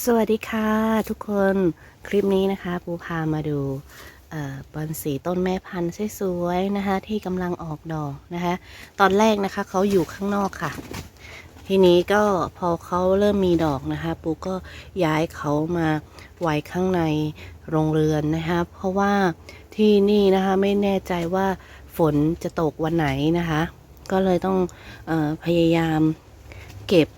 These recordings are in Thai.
สวัสดีค่ะทุกคนคลิปนี้นะคะปูพามาดูบอนสีต้นแม่พันธุ์สวยๆนะคะ ที่กำลังออกดอกนะคะ ตอนแรกนะคะเขาอยู่ข้างนอกค่ะ ทีนี้ก็พอเขาเริ่มมีดอกนะคะ ปูก็ย้ายเขามาไว้ข้างในโรงเรือนนะคะ เพราะว่าที่นี่นะคะไม่แน่ใจว่าฝนจะตกวันไหนนะคะ ก็เลยต้องออพยายามเก็บ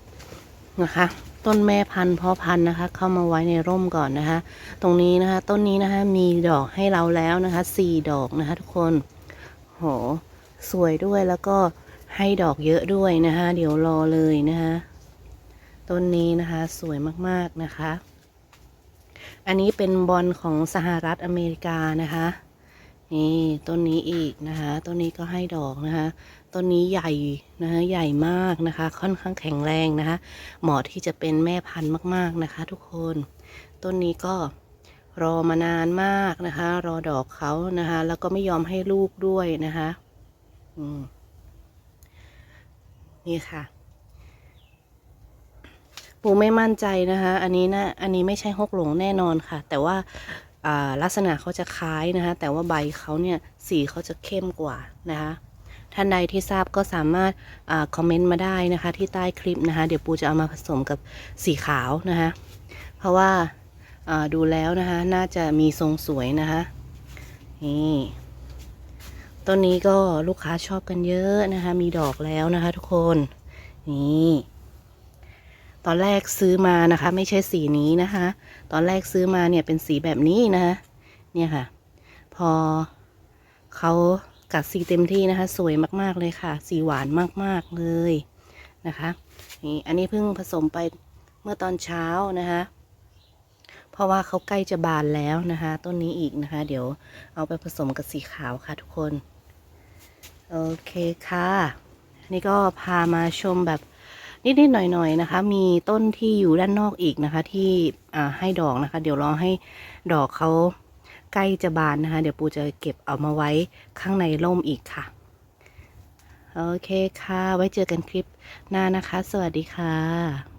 นะคะ ต้นแม่พันธุ์พาะพันธุ์นะคะ เข้ามาไว้ในร่มก่อนนะคะ ตรงนี้นะคะ ต้นนี้นะคะมีดอกให้เราแล้วนะคะสี่ดอกนะคะทุกคนโหสวยด้วยแล้วก็ให้ดอกเยอะด้วยนะคะ เดี๋ยวรอเลยนะคะต้นนี้นะคะสวยมากๆนะคะ อันนี้เป็นบอลของสหรัฐอเมริกานะคะ นี่ต้นนี้อีกนะคะต้นนี้ก็ให้ดอกนะคะต้นนี้ใหญ่นะคะใหญ่มากนะคะ ค่อนข้างแข็งแรงนะคะ เหมาะที่จะเป็นแม่พันธุ์มาก ๆนะคะ ทุกคน ต้นนี้ก็รอมานานมากนะคะ รอดอกเขานะคะ แล้วก็ไม่ยอมให้ลูกด้วยนะคะอืมนี่ค่ะปูไม่มั่นใจนะคะ อันนี้นะ อันนี้ไม่ใช่ฮกหลงแน่นอนค่ะ แต่ว่าอ่า ลักษณะเขาจะคล้ายนะคะ แต่ว่าใบเขาเนี่ยสีเขาจะเข้มกว่านะคะท่านใดที่ทราบก็สามารถอคอมเมนต์มาได้นะคะ ที่ใต้คลิปนะคะ เดี๋ยวปูจะเอามาผสมกับสีขาวนะคะ เพราะว่าดูแล้วนะคะ น่าจะมีทรงสวยนะคะนี่ต้นนี้ก็ลูกค้าชอบกันเยอะนะคะ มีดอกแล้วนะคะทุกคนนี่ ตอนแรกซื้อมานะคะ ไม่ใช่สีนี้นะคะ ตอนแรกซื้อมาเนี่ยเป็นสีแบบนี้นะคะ เนี่ยค่ะ พอเขากัดสีเต็มที่นะคะ สวยมากๆเลยค่ะ สีหวานมากๆเลยนะคะนี่อันนี้เพิ่งผสมไปเมื่อตอนเช้านะคะ เพราะว่าเขาใกล้จะบานแล้วนะคะ ต้นนี้อีกนะคะ เดี๋ยวเอาไปผสมกับสีขาวค่ะทุกคน โอเคค่ะ นี่ก็พามาชมแบบ นิดๆหน่อยๆนะคะ มีต้นที่อยู่ด้านนอกอีกนะคะ ที่ให้ดอกนะคะ เดี๋ยวรอให้ดอกเขาใกล้จะบานนะคะ เดี๋ยวปูจะเก็บเอามาไว้ข้างในร่มอีกค่ะ โอเคค่ะ ไว้เจอกันคลิปหน้านะคะ สวัสดีค่ะ